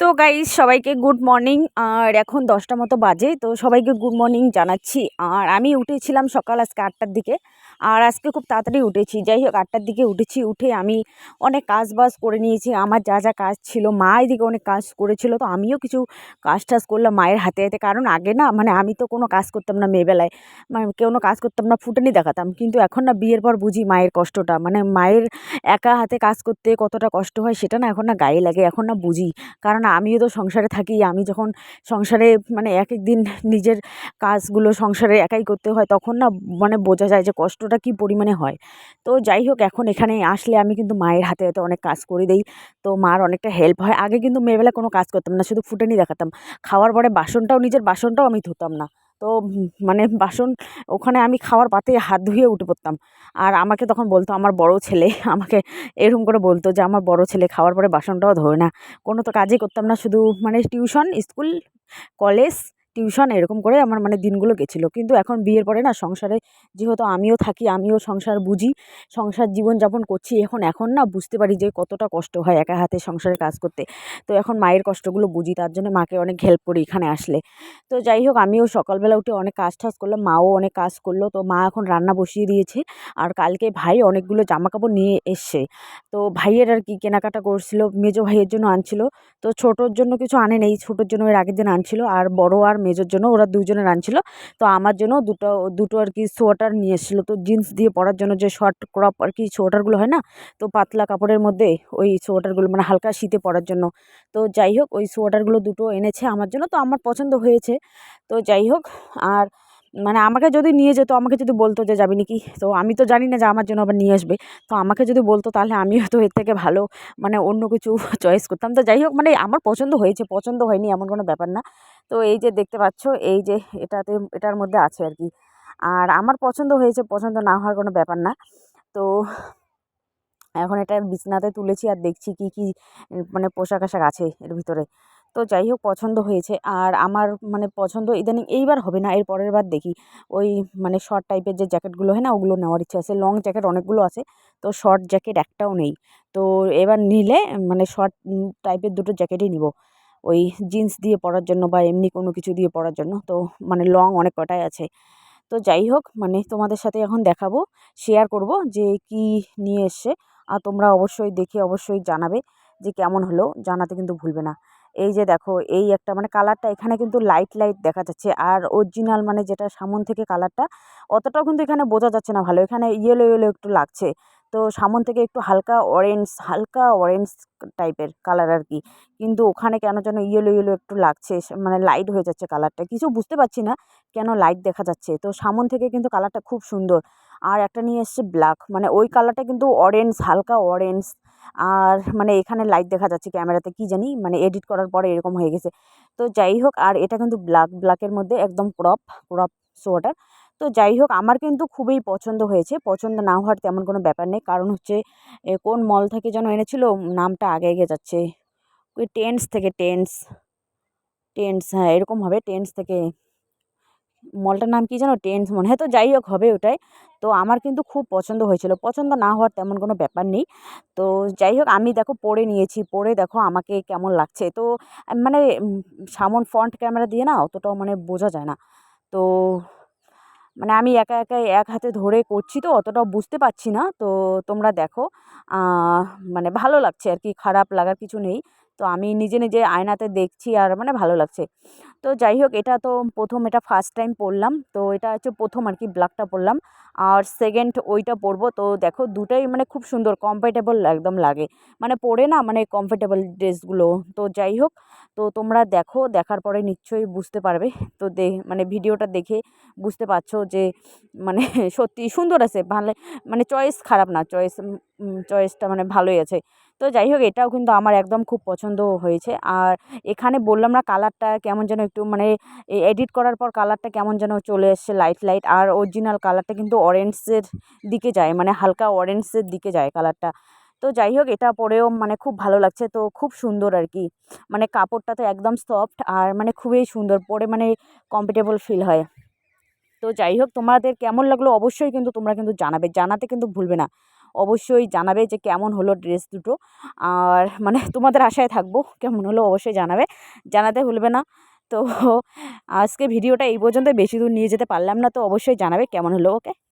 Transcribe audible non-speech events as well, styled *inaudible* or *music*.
তো গাইজ সবাইকে good morning আর এখন দশটা মতো বাজে, তো সবাইকে গুড মর্নিং জানাচ্ছি। আর আমি উঠেছিলাম সকাল আজকে আটটার দিকে। আর আজকে খুব তাড়াতাড়ি উঠেছি। যাই হোক আটটার দিকে উঠেছি, উঠে আমি অনেক কাজ বাজ করে নিয়েছি। আমার যা যা কাজ ছিল, মা এদিকে অনেক কাজ করেছিল, তো আমিও কিছু কাজ টাজ করলাম মায়ের হাতে হাতে। কারণ আগে না মানে আমি তো কোনো কাজ করতাম না মেয়েবেলায় মানে কোনো কাজ করতাম না, ফুটানি দেখাতাম। কিন্তু এখন না, বিয়ের পর বুঝি মায়ের কষ্টটা মানে মায়ের একা হাতে কাজ করতে কতটা কষ্ট হয় সেটা না এখন না গায়ে লাগে, এখন না বুঝি। কারণ আমিও তো সংসারে থাকি, আমি যখন সংসারে মানে এক এক দিন নিজের কাজগুলো সংসারে একাই করতে হয়, তখন না মানে বোঝা যায় যে কষ্টটা কী পরিমাণে হয়। তো যাই হোক এখন এখানে আসলে আমি কিন্তু মায়ের হাতে হাতে অনেক কাজ করে দিই। তো মার অনেকটা হেল্প হয়। আগে কিন্তু মেয়েবেলা কোনো কাজ করতাম না, শুধু ফুটানি দেখাতাম। খাওয়ার পরে বাসনটাও, নিজের বাসনটাও আমি ধুতাম না। তো মানে বাসন, ওখানে আমি খাওয়ার পাতে হাত ধুয়ে উঠে পড়তাম। আর আমাকে তখন বলতো, আমার বড় ছেলে। *laughs* আমাকে এরকম করে বলতো যে, আমার বড় ছেলে খাওয়ার পরে বাসনটাও ধোয় না। কোনো তো কাজই করতাম না, শুধু মানে টিউশন স্কুল কলেজ টিউশন এরকম করে আমার মানে দিনগুলো গেছিল। কিন্তু এখন বিয়ের পরে না সংসারে যেহেতু আমিও থাকি, আমিও সংসার বুঝি, সংসার জীবনযাপন করছি, এখন এখন না বুঝতে পারি যে কতটা কষ্ট হয় একা হাতে সংসারে কাজ করতে। তো এখন মায়ের কষ্টগুলো বুঝি, তার জন্য মাকে অনেক হেল্প করি এখানে আসলে। তো যাই হোক, আমিও সকালবেলা উঠে অনেক কাজ টাজ করলাম, মাও অনেক কাজ করল, তো মা এখন রান্না বসিয়ে দিয়েছে। আর কালকে ভাই অনেকগুলো জামা কাপড় নিয়ে এসছে। তো ভাইয়ের আর কি কেনাকাটা করছিল, মেজো ভাইয়ের জন্য আনছিল। তো ছোটোর জন্য কিছু আনে নেই, ছোটোর জন্য এর আগের দিন আনছিল। আর বড় আর মেজোর জন্য, ওরা দুজনের আনছিল তো আমার জন্য দুটো দুটো আর কি সোয়েটার নিয়ে এসেছিল। তো জিন্স দিয়ে পরার জন্য যে শর্ট ক্রপ আর কি সোয়েটারগুলো হয় না, তো পাতলা কাপড়ের মধ্যে ওই সোয়েটারগুলো মানে হালকা শীতে পরার জন্য। তো যাই হোক, ওই সোয়েটারগুলো দুটো এনেছে আমার জন্য। তো আমার পছন্দ হয়েছে। তো যাই হোক, আর মানে আমাকে যদি নিয়ে যেত, আমাকে যদি বলতো যে, যাবি নাকি? তো আমি তো জানি না যে, আমার জন্য আবার নিয়ে আসবে। তো আমাকে যদি বলতো, তাহলে আমি হয়তো এর থেকে ভালো মানে অন্য কিছু *laughs* চয়েস করতাম। তো যাই হোক মানে আমার পছন্দ হয়েছে, পছন্দ হয়নি এমন কোনো ব্যাপার না। তো এই যে দেখতে পাচ্ছ, এই যে এটাতে, এটার মধ্যে আছে আর কি। আর আমার পছন্দ হয়েছে, পছন্দ না হওয়ার কোনো ব্যাপার না। তো এখন এটা বিছনাতে তুলেছি আর দেখছি কি কি মানে পোশাক আশাক আছে এর ভিতরে। তো যাই হোক পছন্দ হয়েছে। আর আমার মানে পছন্দ ইদানিং এইবার হবে না, এর পরের বার দেখি। ওই মানে শর্ট টাইপের যে জ্যাকেটগুলো হয় না, ওগুলো নেওয়ার ইচ্ছা আছে। লং জ্যাকেট অনেকগুলো আছে, তো শর্ট জ্যাকেট একটাও নেই। তো এবার নিলে মানে শর্ট টাইপের দুটো জ্যাকেটই নিব। ওই জিন্স দিয়ে পরার জন্য বা এমনি কোনো কিছু দিয়ে পরার জন্য। তো মানে লং অনেক কটাই আছে। তো যাই হোক মানে তোমাদের সাথে এখন দেখাবো শেয়ার করব যে কি নিয়ে এসছে। আর তোমরা অবশ্যই দেখে অবশ্যই জানাবে যে কেমন হলো, জানাতে কিন্তু ভুলবে না। এই যে দেখো, এই একটা মানে কালারটা এখানে কিন্তু লাইট লাইট দেখা যাচ্ছে। আর অরিজিনাল মানে যেটা সামন থেকে কালারটা, অতটাও কিন্তু এখানে বোঝা যাচ্ছে না ভালো। এখানে ইয়েলো ইয়েলো একটু লাগছে। তো সামন থেকে একটু হালকা অরেঞ্জ হালকা অরেঞ্জ টাইপের কালার আর কি। কিন্তু ওখানে কেন যেন ইয়েলো ইয়েলো একটু লাগছে মানে লাইট হয়ে যাচ্ছে কালারটা কিছু বুঝতে পারছি না কেন লাইট দেখা যাচ্ছে। তো সামন থেকে কিন্তু কালারটা খুব সুন্দর। আর একটা নিয়ে এসছে ব্ল্যাক মানে ওই কালারটা কিন্তু অরেঞ্জ হালকা অরেঞ্জ আর মানে এখানে লাইট দেখা যাচ্ছে ক্যামেরাতে কি জানি? মানে এডিট করার পরে এরকম হয়ে গেছে। তো যাই হোক, আর এটা কিন্তু ব্ল্যাক ব্ল্যাকের মধ্যে একদম ক্রপ ক্রপ সোয়েটার তো যাই হোক, আমার কিন্তু খুবই পছন্দ হয়েছে। পছন্দ না হওয়ার তেমন কোনো ব্যাপার নেই। কারণ হচ্ছে কোন মল থেকে যেন এনেছিল, নামটা আগে এগিয়ে যাচ্ছে। ওই টেন্স থেকে টেন্স টেন্স হ্যাঁ এরকম হবে টেন্স থেকে মলটার নাম কি যেন টেন্স মনে হয়। তো যাই হোক, হবে ওটাই। তো আমার কিন্তু খুব পছন্দ হয়েছিল। পছন্দ না হওয়ার তেমন কোনো ব্যাপার নেই। তো যাই হোক, আমি দেখো পরে নিয়েছি। পরে দেখো আমাকে কেমন লাগছে। তো মানে সামন ফ্রন্ট ক্যামেরা দিয়ে না অতটাও মানে বোঝা যায় না। তো মানে আমি একা একাই এক হাতে ধরে করছি তো, অতটাও বুঝতে পারছি না। তো তোমরা দেখো মানে ভালো লাগছে আর কি। খারাপ লাগার কিছু নেই। তো আমি নিজে নিজে আয়নাতে দেখছি আর মানে ভালো লাগছে। তো যাই হোক, এটা তো প্রথম এটা ফার্স্ট টাইম পরলাম তো এটা হচ্ছে প্রথম আর কি ব্ল্যাকটা পরলাম আর সেকেন্ড ওইটা পরবো তো দেখো, দুটাই মানে খুব সুন্দর কমফর্টেবল একদম লাগে। মানে পরে না মানে কমফর্টেবল ড্রেসগুলো। তো যাই হোক, তো তোমরা দেখো, দেখার পরে নিশ্চয়ই বুঝতে পারবে। তো দে মানে ভিডিওটা দেখে বুঝতে পারছ যে মানে সত্যি সুন্দর আছে। ভালো মানে চয়েস খারাপ না চয়েস চয়েসটা মানে ভালোই আছে। তো যাই হোক এটাও কিন্তু আমার একদম খুব পছন্দ হয়েছে। আর এখানে বললাম না কালারটা কেমন যেন একটু মানে এডিট করার পর কালারটা কেমন যেন চলে এসছে লাইট লাইট, আর অরিজিনাল কালারটা কিন্তু অরেঞ্জের দিকে যায় মানে হালকা অরেঞ্জের দিকে যায় কালারটা। তো যাই হোক এটা পরেও মানে খুব ভালো লাগছে, তো খুব সুন্দর আর কি। মানে কাপড়টা তো একদম সফট আর মানে খুবই সুন্দর, পরে মানে কমফর্টেবল ফিল হয়। তো যাই হোক তোমাদের কেমন লাগল অবশ্যই কিন্তু তোমরা কিন্তু জানাবে, জানাতে কিন্তু ভুলবে না। অবশ্যই জানাবে যে কেমন হলো ড্রেস দুটো। আর মানে তোমাদের আশায় থাকব, কেমন হলো অবশ্যই জানাবে। জানাতে ভুলবে না। তো আজকে ভিডিওটা এই পর্যন্ত বেশি দূর নিয়ে যেতে পারলাম না। তো অবশ্যই জানাবে কেমন হলো, ওকে?